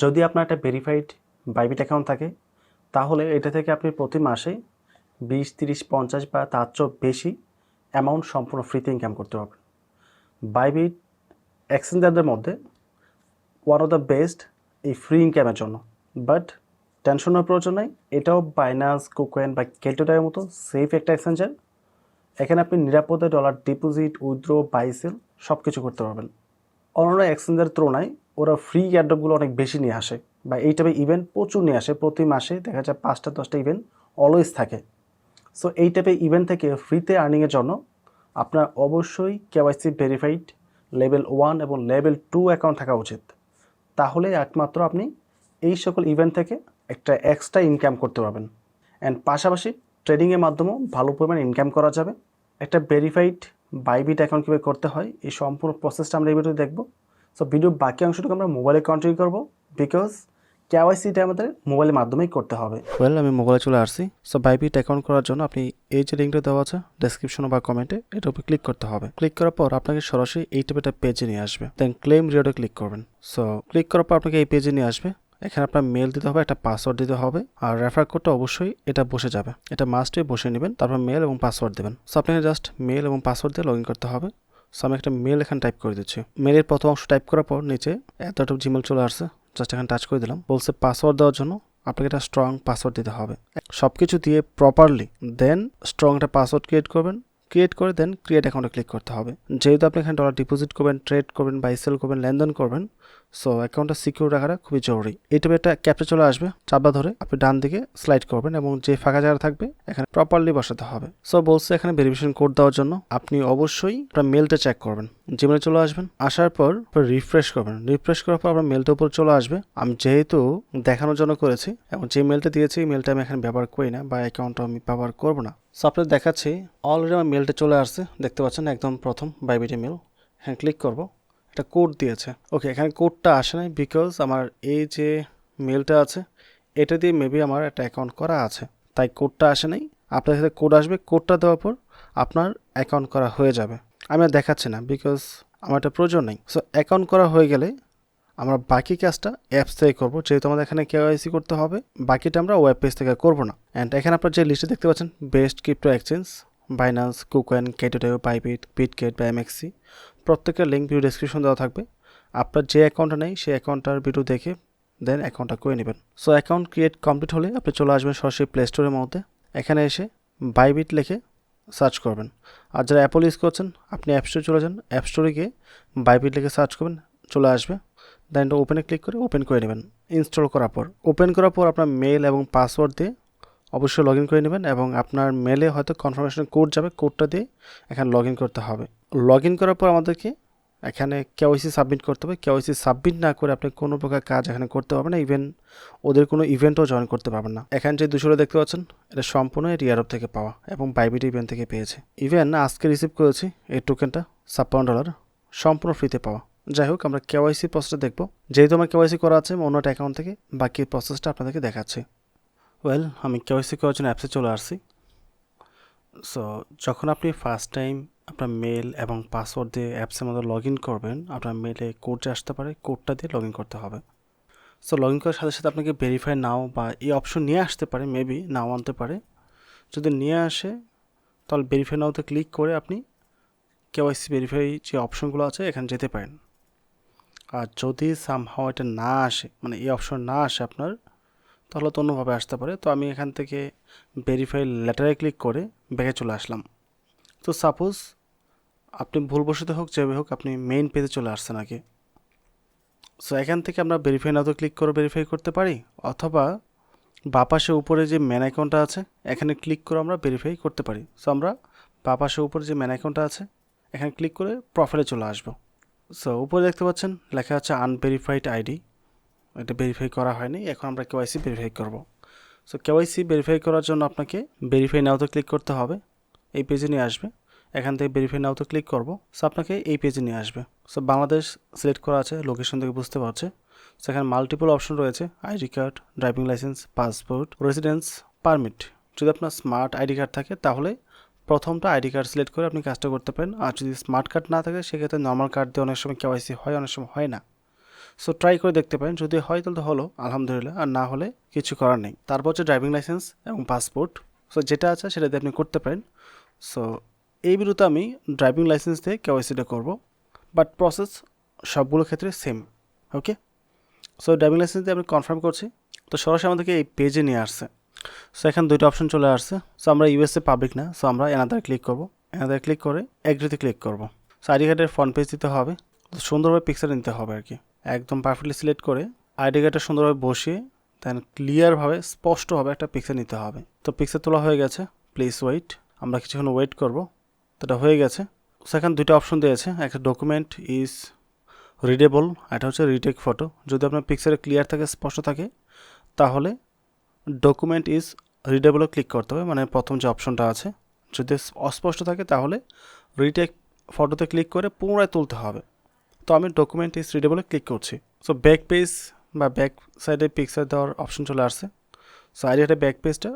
যদি আপনার একটা ভেরিফাইড বাইবিট অ্যাকাউন্ট থাকে, তাহলে এটা থেকে আপনি প্রতি মাসে বিশ, তিরিশ, পঞ্চাশ বা তার চেয়েও বেশি অ্যামাউন্ট সম্পূর্ণ ফ্রিতে ইনকাম করতে পারবেন। বাইবিট এক্সচেঞ্জারদের মধ্যে ওয়ান অফ দ্য বেস্ট এই ফ্রি ইনকামের জন্য। বাট টেনশন নেওয়ার প্রয়োজন নেই, এটাও বাইনান্স কুকোয়েন বা কেটোটার মতো সেফ একটা এক্সচেঞ্জার এখানে আপনি নিরাপদে ডলার ডিপোজিট উইথড্র বাইসেল সব কিছু করতে পারবেন। অন্যান্য এক্সচেঞ্জের তুলনায় ওরা ফ্রি অ্যাডপগুলো অনেক বেশি নিয়ে আসে। বা এই টাইপের ইভেন্ট প্রচুর নিয়ে আসে। প্রতি মাসে দেখা যায় পাঁচটা, দশটা ইভেন্ট অলওয়েজ থাকে। সো এই টাইপের ইভেন্ট থেকে ফ্রিতে আর্নিংয়ের জন্য আপনার অবশ্যই কেওয়াইসি ভেরিফাইড লেভেল ওয়ান এবং লেভেল টু অ্যাকাউন্ট থাকা উচিত। তাহলে একমাত্র আপনি এই সকল ইভেন্ট থেকে একটা এক্সট্রা ইনকাম করতে পারবেন। অ্যান্ড পাশাপাশি ট্রেডিংয়ের মাধ্যমেও ভালো পরিমাণ ইনকাম করা যাবে। একটা ভেরিফাইড বাইবিট অ্যাকাউন্ট কীভাবে করতে হয়, এই সম্পূর্ণ প্রসেসটা আমরা এই ভিডিওতে দেখব। সো ভিডিওর বাকি অংশটুকু আমরা মোবাইলে কন্টিনিউ করব বিকজ কেওয়াইসিটা আমাদের মোবাইলের মাধ্যমেই করতে হবে। ওয়েল আমি মোবাইলে চলে আসছি। সো বাইবিট অ্যাকাউন্ট করার জন্য আপনি এই যে লিঙ্কটা দেওয়া আছে ডেসক্রিপশন বা কমেন্টে এটার উপর ক্লিক করতে হবে। ক্লিক করার পর আপনাকে সরাসরি এই টাইপের একটা পেজে নিয়ে আসবে। দেন ক্লেম রিওডে ক্লিক করবেন। সো ক্লিক করার পর আপনাকে এই পেজে নিয়ে আসবে। এখানে আপনার মেল দিতে হবে, একটা পাসওয়ার্ড দিতে হবে। আর রেফার কোডটা অবশ্যই এটা বসে যাবে। এটা মাস্টে বসে নেবেন, তারপর মেল এবং পাসওয়ার্ড দেবেন। সো আপনাকে জাস্ট মেল এবং পাসওয়ার্ড দিয়ে লগ করতে হবে। সো আমি একটা মেল এখানে টাইপ করে দিচ্ছি। মেলের প্রথম অংশ টাইপ করার পর নিচে এতটুকু জিমেল চলে আসছে। জাস্ট এখানে টাচ করে দিলাম। বলছে পাসওয়ার্ড দেওয়ার জন্য আপনাকে একটা স্ট্রং পাসওয়ার্ড দিতে হবে। সব কিছু দিয়ে প্রপারলি দেন স্ট্রং একটা পাসওয়ার্ড ক্রিয়েট করবেন। ক্রিয়েট করে দেন ক্রিয়েট অ্যাকাউন্টে ক্লিক করতে হবে। যেহেতু আপনি এখানে ডলার ডিপোজিট করবেন ট্রেড করবেন বাই সেল করবেন, লেনদেন করবেন সো অ্যাকাউন্টটা সিকিউর রাখাটা খুবই জরুরি। এই টাইপের একটা ক্যাপচা চলে আসবে, চাপা ধরে আপনি ডান দিকে স্লাইড করবেন এবং যে ফাঁকা জায়গা থাকবে, এখানে প্রপারলি বসাতে হবে। সো বলছে এখানে ভেরিফিকেশন কোড দেওয়ার জন্য আপনি অবশ্যই আপনার মেলটা চেক করবেন। জিমেলে চলে আসবেন। আসার পর রিফ্রেশ করবেন। রিফ্রেশ করার পর আপনার মেলটা উপর চলে আসবে। আমি যেহেতু দেখানোর জন্য করেছি এবং যে মেলটা দিয়েছি, এই মেলটা আমি এখানে ব্যবহার করি না বা অ্যাকাউন্টটা আমি ব্যবহার করব না। সো আপনাদের দেখাচ্ছি অলরেডি আমার মেলটা চলে আসছে। দেখতে পাচ্ছেন একদম প্রথম বাইবিটি মেল হ্যাঁ ক্লিক করব। একটা কোড দিয়েছে। ওকে এখানে কোডটা আসে নাই বিকজ আমার এই যে মেলটা আছে, এটা দিয়ে মেবি আমার একটা অ্যাকাউন্ট করা আছে। তাই কোডটা আসে নাই। আপনার সাথে কোড আসবে। কোডটা দেওয়ার পর আপনার অ্যাকাউন্ট করা হয়ে যাবে। আমি আর দেখাচ্ছি না বিকজ আমার এটা প্রয়োজন নেই। সো অ্যাকাউন্ট করা হয়ে গেলে আমরা বাকি কাজটা অ্যাপস থেকে করব। যেহেতু আমাদের এখানে কেওয়াইসি করতে হবে, বাকিটা আমরা ওয়েব পেজ থেকে করব না। অ্যান্ড এখানে আপনার যে লিস্টে দেখতে পাচ্ছেন best crypto exchange Binance KuCoin কেটোটেও Bybit Bitget বা এমএক্সি প্রত্যেকের লিঙ্ক ভিডিও ডিসক্রিপশন দেওয়া থাকবে। আপনার যে অ্যাকাউন্টটা নেই, সেই অ্যাকাউন্টটার ভিডিও দেখে দেন অ্যাকাউন্টটা করে নেবেন। সো অ্যাকাউন্ট ক্রিয়েট কমপ্লিট হলে আপনি চলে আসবেন সরাসরি প্লে স্টোরের মধ্যে। এখানে এসে বাইবিট লিখে সার্চ করবেন। আর যারা অ্যাপল ইউজ করছেন, আপনি অ্যাপ স্টোরে চলে যান। অ্যাপ স্টোরে গিয়ে বাইবিট লিখে সার্চ করবেন, চলে আসবে। দেন ওপেনে ক্লিক করে ওপেন করে নেবেন। ইনস্টল করার পর ওপেন করার পর আপনার মেল এবং পাসওয়ার্ড দিয়ে অবশ্যই লগ ইন করে নেবেন এবং আপনার মেলে হয়তো কনফার্মেশন কোড যাবে কোডটা দিয়ে এখানে লগ করতে হবে। লগ করার পর আমাদেরকে এখানে কেওয়াইসি সাবমিট করতে হবে। কেওয়াইসি সাবমিট না করে আপনি কোনো প্রকার কাজ এখানে করতে পারবেন না ইভেন ওদের কোনো ইভেন্টও জয়েন করতে পারবেন না। এখানে যে দুশোটা দেখতে পাচ্ছেন, এটা সম্পূর্ণ এটি ইয়ারব থেকে পাওয়া এবং বাইবিট ইভেন্ট থেকে পেয়েছে। ইভেন আজকে রিসিভ করেছি এই টোকেনটা ছাপ্পান্ন ডলার সম্পূর্ণ ফ্রিতে পাওয়া। যাই হোক, আমরা কেওয়াইসি প্রসেসটা দেখব। যেহেতু আমার কেওয়াইসি করা আছে অন্য একটা অ্যাকাউন্ট থেকে বাকি প্রসেসটা আপনাদেরকে দেখাচ্ছি। ওয়েল আমি কেওয়াইসি করার জন্য অ্যাপসে চলে আসছি। সো যখন আপনি ফার্স্ট টাইম আপনার মেল এবং পাসওয়ার্ড দিয়ে অ্যাপসের মধ্যে লগ ইন করবেন, আপনার মেলে কোড যে আসতে পারে কোডটা দিয়ে লগ ইন করতে হবে। সো লগ ইন করার সাথে সাথে আপনাকে ভেরিফাই নাও বা এই অপশন নিয়ে আসতে পারে মেবি নাও আনতে পারে। যদি নিয়ে আসে, তাহলে ভেরিফাই নাওতে ক্লিক করে আপনি কেওয়াইসি ভেরিফাই যে অপশনগুলো আছে, এখানে যেতে পারেন। আর যদি সামহাও এটা না আসে মানে এই অপশন না আসে আপনার তাহলে তো অন্যভাবে আসতে পারে। তো আমি এখান থেকে ভেরিফাই লেটারে ক্লিক করে ব্যাগে চলে আসলাম। তো সাপোজ আপনি ভুলবশত হোক, যেভাবে হোক, আপনি মেইন পেজে চলে আসছেন আগে। সো এখান থেকে আমরা ভেরিফাই নাও তো ক্লিক করে ভেরিফাই করতে পারি, অথবা বাপাশে উপরে যে ম্যান অ্যাকাউন্টটা আছে, এখানে ক্লিক করে আমরা ভেরিফাই করতে পারি। সো আমরা বাপাশে উপরে যে ম্যান অ্যাকাউন্টটা আছে, এখানে ক্লিক করে প্রোফাইলে চলে আসব। সো উপরে দেখতে পাচ্ছেন, লেখা আছে আনভেরিফাইড আইডি এটা ভেরিফাই করা হয়নি, এখন আমরা কেওয়াইসি ভেরিফাই করব। সো কেওয়াইসি ভেরিফাই করার জন্য আপনাকে ভেরিফাই নাওতে ক্লিক করতে হবে, এই পেজে নিয়ে আসবে। এখান থেকে ভেরিফাই নাওতে ক্লিক করব সো আপনাকে এই পেজে নিয়ে আসবে। সো বাংলাদেশ সিলেক্ট করা আছে লোকেশন থেকে বুঝতে পারছে। সো এখানে মাল্টিপল অপশন রয়েছে ID card driving licence passport residence permit যদি আপনার স্মার্ট আইডি কার্ড থাকে, তাহলে প্রথমটা আইডি কার্ড সিলেক্ট করে আপনি কাজটা করতে পারেন। আর যদি স্মার্ট কার্ড না থাকে, সেক্ষেত্রে নর্মাল কার্ড দিয়ে অনেক সময় কেওয়াইসি হয়, অনেক সময় হয় না। সো ট্রাই করে দেখতে পারেন। যদি হয়, তাহলে তো হলো, আলহামদুলিল্লাহ। আর না হলে কিছু করার নেই। তারপর হচ্ছে ড্রাইভিং লাইসেন্স এবং পাসপোর্ট সো যেটা আছে, সেটা দিয়ে আপনি করতে পারেন। সো এই বিরুদ্ধে আমি ড্রাইভিং লাইসেন্স দিয়ে কেওয়াইসিটা করব। বাট প্রসেস সবগুলো ক্ষেত্রে same okay so driving licence দিয়ে আমি কনফার্ম করছি। তো সরাসরি আমাদেরকে এই পেজে নিয়ে আসছে। সো এখানে দুইটা অপশন চলে আসছে। সো আমরা ইউএসএ পাবলিক না। সো আমরা এনাদার ক্লিক করব। এনাদার ক্লিক করে এগ্রিতে ক্লিক করব। সো আইডি কার্ডের ফ্রন্ট পেজ দিতে হবে। তো সুন্দরভাবে পিকচার নিতে হবে আর কি। একদম পারফেক্টলি সিলেক্ট করে আইডি কার্ডটা সুন্দরভাবে বসিয়ে দেন ক্লিয়ারভাবে স্পষ্টভাবে একটা পিকচার নিতে হবে। তো পিকচার তোলা হয়ে গেছে প্লিজ ওয়েট আমরা কিছুক্ষণ ওয়েট করব। এটা হয়ে গেছে। সেখানে দুটো অপশন দিয়েছে, একটা ডকুমেন্ট ইজ রিডেবল এটা হচ্ছে রিটেক ফটো যদি আপনার পিকচারে ক্লিয়ার থাকে, স্পষ্ট থাকে, তাহলে ডকুমেন্ট ইজ রিডেবলও ক্লিক করতে হবে মানে প্রথম যে অপশনটা আছে। যদি অস্পষ্ট থাকে, তাহলে রিটেক ফটোতে ক্লিক করে পুনরায় তুলতে হবে। তো আমি ডকুমেন্ট ইজ রিডেবলে ক্লিক করছি। সো ব্যাক পেজ বা ব্যাক সাইডে পিকচার দেওয়ার অপশন চলে আসছে। সো আইডিয়াটা ব্যাক পেজটা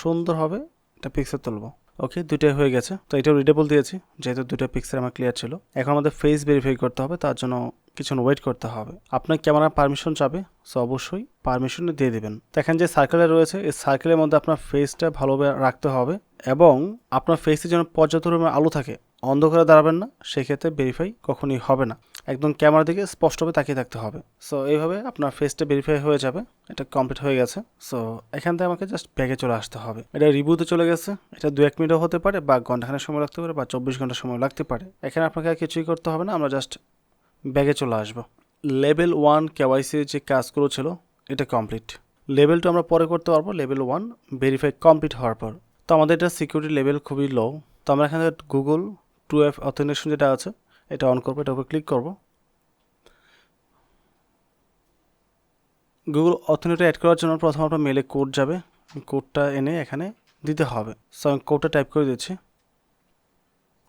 সুন্দর হবে এটা পিকচার তুলবো। ওকে দুইটাই হয়ে গেছে। তো এটাও রিডেবল দিয়েছি, যেহেতু দুটো পিকচার আমার ক্লিয়ার ছিল। এখন আমাদের ফেস ভেরিফাই করতে হবে, তার জন্য কিছুক্ষণ ওয়েট করতে হবে। আপনার ক্যামেরা পারমিশন চাবে সো অবশ্যই পারমিশন দিয়ে দেবেন। দেখেন যে সার্কেলে রয়েছে, এই সার্কেলের মধ্যে আপনার ফেসটা ভালোভাবে রাখতে হবে এবং আপনার ফেসে যেন পর্যাপ্ত পরিমাণে আলো থাকে, অন্ধকারে দাঁড়াবেন না, সেক্ষেত্রে ভেরিফাই কখনই হবে না। একদম ক্যামেরার দিকে স্পষ্টভাবে তাকিয়ে থাকতে হবে। সো এইভাবে আপনার ফেসটা ভেরিফাই হয়ে যাবে। এটা কমপ্লিট হয়ে গেছে। সো এখান থেকে আমাকে জাস্ট ব্যাগে চলে আসতে হবে। এটা রিভিউতে চলে গেছে। এটা দু এক মিনিটও হতে পারে বা ঘন্টাখানেক সময় লাগতে পারে বা চব্বিশ ঘণ্টা সময় লাগতে পারে। এখানে আপনাকে আর কিছুই করতে হবে না। আমরা জাস্ট ব্যাগে চলে আসব। লেভেল ওয়ান কেওয়াইসির যে কাজগুলো ছিল, এটা কমপ্লিট লেভেল টু আমরা পরে করতে পারব। লেভেল ওয়ান ভেরিফাই কমপ্লিট হওয়ার পর। তো আমাদের এটা সিকিউরিটি লেভেল খুবই লো তো আমরা এখানে গুগল টু এফ অথেন্টিকেশন যেটা আছে এটা অন করব উপর ক্লিক করব। গুগল অথেন্টিটি অ্যাড করার জন্য প্রথম আপনার মেলে কোড যাবে। কোডটা এনে এখানে দিতে হবে। সো আমি কোডটা টাইপ করে দিচ্ছি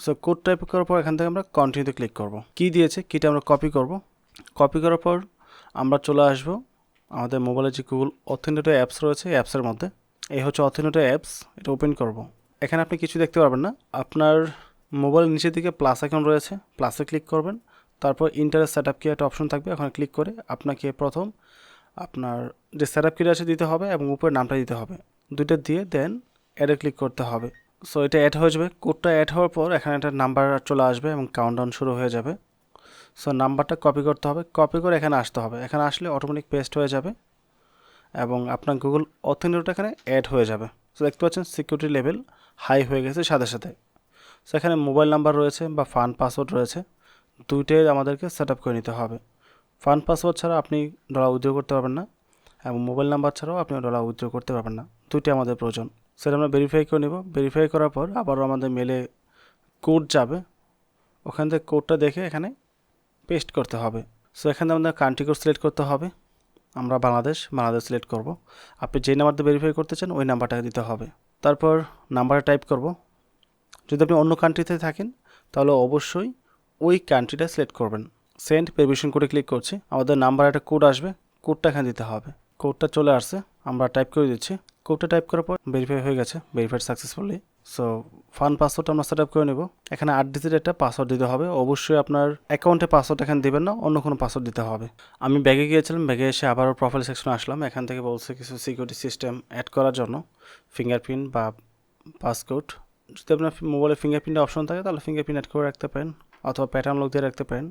সো কোড টাইপ করার পর এখান থেকে আমরা কন্টিনিউতে ক্লিক করব। কি দিয়েছে? কিটা আমরা কপি করব। কপি করার পর আমরা চলে আসব। আমাদের মোবাইলে যে গুগল অথেন্টিটি অ্যাপস রয়েছে অ্যাপসের মধ্যে। এই হচ্ছে অথেন্টিটি অ্যাপস এটা ওপেন করব। এখানে আপনি কিছু দেখতে পারবেন না। আপনার মোবাইলের নিচের দিকে প্লাস আইকন রয়েছে প্লাসে ক্লিক করবেন। তারপর ইন্টারেস্ট সেট আপ কি একটা অপশন থাকবে, ওখানে ক্লিক করে আপনাকে প্রথম আপনার যে সেট আপ কিটা আছে দিতে হবে এবং উপরে নামটা দিতে হবে। দুইটা দিয়ে দেন অ্যাডে ক্লিক করতে হবে। সো এটা অ্যাড হয়ে যাবে। কোডটা অ্যাড হওয়ার পর এখানে একটা নাম্বার চলে আসবে এবং কাউন্টডাউন শুরু হয়ে যাবে। সো নাম্বারটা কপি করতে হবে। কপি করে এখানে আসতে হবে। এখানে আসলে অটোমেটিক পেস্ট হয়ে যাবে এবং আপনার গুগল অথেন্টিকটা এখানে অ্যাড হয়ে যাবে। সো দেখতে পাচ্ছেন সিকিউরিটি লেভেল হাই হয়ে গেছে সাথে সাথে। সো এখানে মোবাইল নাম্বার রয়েছে বা ফান্ড পাসওয়ার্ড রয়েছে। দুইটাই আমাদেরকে সেট আপ করে নিতে হবে। ফান্ড পাসওয়ার্ড ছাড়া আপনি ডলার উইথড্র করতে পারবেন না এবং মোবাইল নাম্বার ছাড়াও আপনি ডলার উইথড্র করতে পারবেন না। দুইটাই আমাদের প্রয়োজন। সেটা আমরা ভেরিফাই করে নেব। ভেরিফাই করার পর আবারও আমাদের মেলে কোড যাবে। ওখান থেকে কোডটা দেখে এখানে পেস্ট করতে হবে। সো এখানে আমাদের কান্ট্রি কোড সিলেক্ট করতে হবে। আমরা বাংলাদেশ বাংলাদেশ সিলেক্ট করব। আপনি যে নাম্বারটা ভেরিফাই করতে চান, ওই নাম্বারটা দিতে হবে। তারপর নাম্বারটা টাইপ করব। যদি আপনি অন্য কান্ট্রিতে থাকেন, তাহলে অবশ্যই ওই কান্ট্রিটা সিলেক্ট করবেন। সেন্ড পেরমিশন করে ক্লিক করছি। আমাদের নাম্বার একটা কোড আসবে কোডটা এখানে দিতে হবে। কোডটা চলে আসছে, আমরা টাইপ করে দিচ্ছি। কোডটা টাইপ করার পর ভেরিফাই হয়ে গেছে ভেরিফাইড সাকসেসফুলি সো ফান পাসওয়ার্ডটা আমরা সেট আপ করে নেব। এখানে আট ডিজিট একটা পাসওয়ার্ড দিতে হবে। অবশ্যই আপনার অ্যাকাউন্টে পাসওয়ার্ড এখানে দেবেন না, অন্য কোনো পাসওয়ার্ড দিতে হবে। আমি ব্যাগে গিয়েছিলাম, ব্যাগে এসে আবারও প্রোফাইল সেকশনে আসলাম। এখান থেকে বলছে কিছু সিকিউরিটি সিস্টেম অ্যাড করার জন্য। ফিঙ্গারপ্রিন্ট বা পাসকোড যদি আপনার মোবাইলে ফিঙ্গারপ্রিন্টের অপশন থাকে, তাহলে ফিঙ্গারপ্রিন্ট অ্যাড করে রাখতে পারেন, অথবা প্যাটার্ন লক দিয়ে রাখতে পারেন।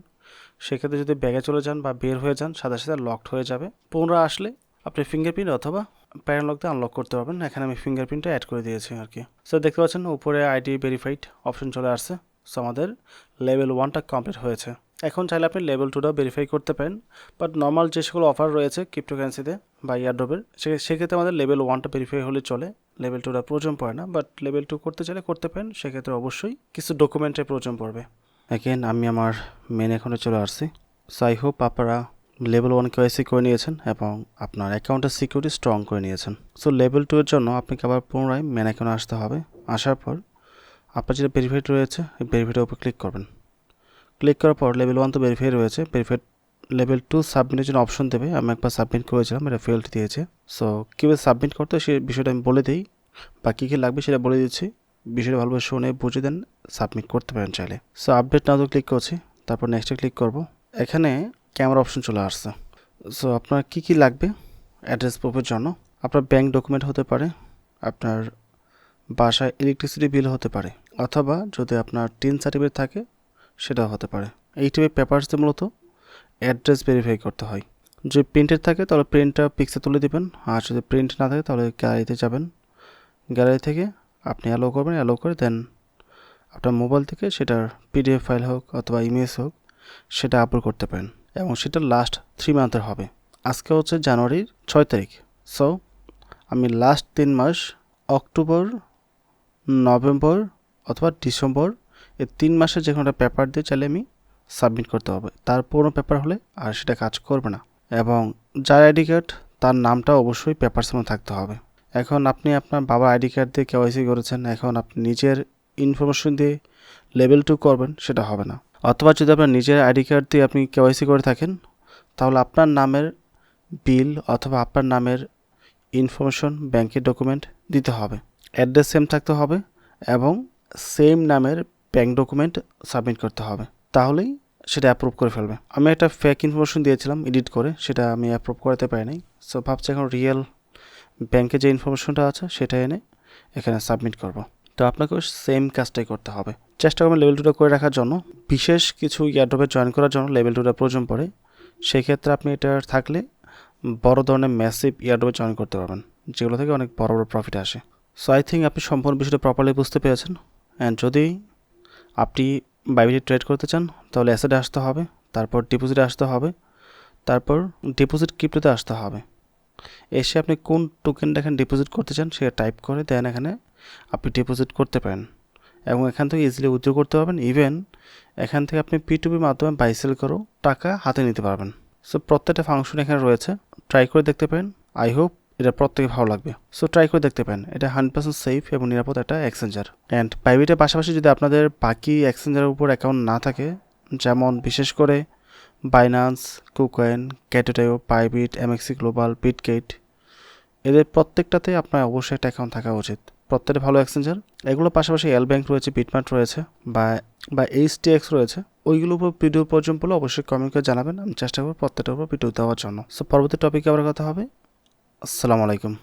সেক্ষেত্রে যদি ব্যাগে চলে যান বা বের হয়ে যান, সাথে সাথে লকড হয়ে যাবে। পুনরায় আসলে আপনি ফিঙ্গারপ্রিন্ট অথবা প্যাটার্ন লক দিয়ে আনলক করতে পারবেন। এখানে আমি ফিঙ্গারপ্রিন্টটা অ্যাড করে দিয়েছি আর কি। সো দেখতে পাচ্ছেন উপরে আইডি ভেরিফাইড অপশন চলে আসছে। সো আমাদের লেভেল ওয়ানটা কমপ্লিট হয়েছে। এখন চাইলে আপনি লেভেল টুটা ভেরিফাই করতে পারেন। বাট নর্মাল যে সকল অফার রয়েছে ক্রিপ্টোকারেন্সিতে বা ইয়ারড্রপের সেক্ষেত্রে আমাদের লেভেল ওয়ানটা ভেরিফাই হলে চলে। লেভেল টুটা প্রয়োজন পড়ে না বাট লেভেল টু করতে চাইলে করতে পারেন, সেক্ষেত্রে অবশ্যই কিছু ডকুমেন্টের প্রয়োজন পড়বে। অ্যাগেন আমি আমার মেন অ্যাকাউন্টে চলে আসছি। সো আই হোপ আপনারা লেভেল ওয়ান কেওয়াইসি করে নিয়েছেন এবং আপনার অ্যাকাউন্টের সিকিউরিটি স্ট্রং করে নিয়েছেন। সো লেভেল টু এর জন্য আপনাকে আবার পুনরায় মেন অ্যাকাউন্টে আসতে হবে। আসার পর আপনার যেটা ভেরিফাইড রয়েছে, এই ভেরিফাইডের উপর ক্লিক করবেন। ক্লিক করার পর লেভেল ওয়ান তো ভেরিফাই রয়েছে ভেরিফাইড লেভেল টু সাবমিটের জন্য অপশন দেবে। আমি একবার সাবমিট করেছিলাম, এটা ফেল্ড দিয়েছে। সো কীভাবে সাবমিট করতে সেই বিষয়টা আমি বলে দিই। বা কী কী লাগবে সেটা বলে দিচ্ছি। বিষয়টা ভালোভাবে শুনে বুঝে দেন সাবমিট করতে পারেন চাইলে। সো আপডেট নাও তো ক্লিক করছি। তারপর নেক্সটে ক্লিক করব। এখানে ক্যামেরা অপশন চলে আসছে। সো আপনার কি কি লাগবে? অ্যাড্রেস প্রুফের জন্য। আপনার ব্যাংক ডকুমেন্ট হতে পারে। আপনার বাসায় ইলেকট্রিসিটি বিল হতে পারে। অথবা যদি আপনার টিন সার্টিফিকেট থাকে, সেটাও হতে পারে। এই টাইপের পেপারস মূলত। অ্যাড্রেস ভেরিফাই করতে হয়। যদি প্রিন্টেড থাকে, তাহলে প্রিন্টটা পিক্সে তুলে দিবেন। আর যদি প্রিন্ট না থাকে, তাহলে গ্যালারিতে যাবেন। গ্যালারি থেকে আপনি অ্যালো করবেন অ্যালো করে দেন আপনার মোবাইল থেকে সেটার পিডিএফ ফাইল হোক অথবা ইমেজ হোক, সেটা আপলোড করতে পারেন। এবং সেটা লাস্ট থ্রি মান্থের হবে। আজকে হচ্ছে জানুয়ারির ছয় তারিখ। সো আমি লাস্ট তিন মাস অক্টোবর নভেম্বর অথবা ডিসেম্বর এই তিন মাসের যে কোনো একটা পেপার দিয়ে চাইলে আমি সাবমিট করতে হবে। তার পুরো পেপার হলে আর সেটা কাজ করবে না এবং যার আইডি কার্ড, তার নামটা অবশ্যই পেপার সামনে থাকতে হবে। এখন আপনি আপনার বাবার আইডি কার্ড দিয়ে কেওয়াইসি করেছেন, এখন আপনি নিজের ইনফরমেশন দিয়ে লেভেল টু করবেন, সেটা হবে না। অথবা যদি আপনার নিজের আইডি কার্ড দিয়ে আপনি কেওয়াইসি করে থাকেন, তাহলে আপনার নামের বিল অথবা আপনার নামের ইনফরমেশন ব্যাংকের ডকুমেন্ট দিতে হবে। অ্যাড্রেস সেম থাকতে হবে এবং সেম নামের ব্যাংক ডকুমেন্ট সাবমিট করতে হবে। তাহলেই সেটা অ্যাপ্রুভ করে ফেলবে। আমি একটা ফেক ইনফরমেশন দিয়েছিলাম এডিট করে, সেটা আমি অ্যাপ্রুভ করাতে পারিনি। সো ভাবছি এখন রিয়েল ব্যাংকে যে ইনফরমেশনটা আছে, সেটা এনে এখানে সাবমিট করব। তো আপনাকেও সেম কাজটাই করতে হবে। চেষ্টা করবেন লেভেল টুটা করে রাখার জন্য। বিশেষ কিছু ইয়ারড্রপে জয়েন করার জন্য লেভেল টুটা প্রয়োজন পড়ে। সেক্ষেত্রে আপনি এটা থাকলে বড় ধরনের ম্যাসিভ ইয়ারড্রপে জয়েন করতে পারবেন, যেগুলো থেকে অনেক বড় বড় প্রফিট আসে। সো আই থিঙ্ক আপনি সম্পূর্ণ বিষয়টা প্রপারলি বুঝতে পেরেছেন। অ্যান্ড যদি আপনি বাইবিলি ট্রেড করতে চান, তাহলে অ্যাসেটে আসতে হবে, তারপর ডিপোজিটে আসতে হবে, তারপর ডিপোজিট ক্রিপ্টোতে আসতে হবে। এসে আপনি কোন টোকেনটা এখানে ডিপোজিট করতে চান সেটা টাইপ করে দেন এখানে, আপনি ডিপোজিট করতে পারেন এবং এখান থেকে ইজিলি উইথড্র করতে পারবেন। ইভেন এখান থেকে আপনি পি টু মাধ্যমে বাই সেল করেও টাকা হাতে নিতে পারবেন। সো প্রত্যেকটা ফাংশন এখানে রয়েছে ট্রাই করে দেখতে পারেন। আই হোপ এটা প্রত্যেকে ভালো লাগবে। সো ট্রাই করে দেখতে পারেন। এটা হান্ড্রেড পার্সেন্ট সেফ এবং নিরাপদ একটা এক্সচেঞ্জার অ্যান্ড প্রাইভেটের পাশাপাশি যদি আপনাদের বাকি এক্সচেঞ্জারের উপর অ্যাকাউন্ট না থাকে, যেমন বিশেষ করে বাইনান্স কুকয়েন ক্যাটোটাইও পাইবিট এমএক্সি গ্লোবাল বিটগেট এদের প্রত্যেকটাতে আপনার অবশ্যই একটা অ্যাকাউন্ট থাকা উচিত। প্রত্যেকটা ভালো এক্সচেঞ্জার এগুলোর পাশাপাশি এল ব্যাংক রয়েছে বিটমার্ট রয়েছে, বা বা এইচ এক্স রয়েছে। ওইগুলোর উপর ভিডিও পর্যন্ত হলে অবশ্যই কমেন্ট করে জানাবেন। আমি চেষ্টা করব প্রত্যেকটার উপর ভিডিও দেওয়ার জন্য। সো পরবর্তী টপিকে আবার কথা হবে। আসসালামু আলাইকুম।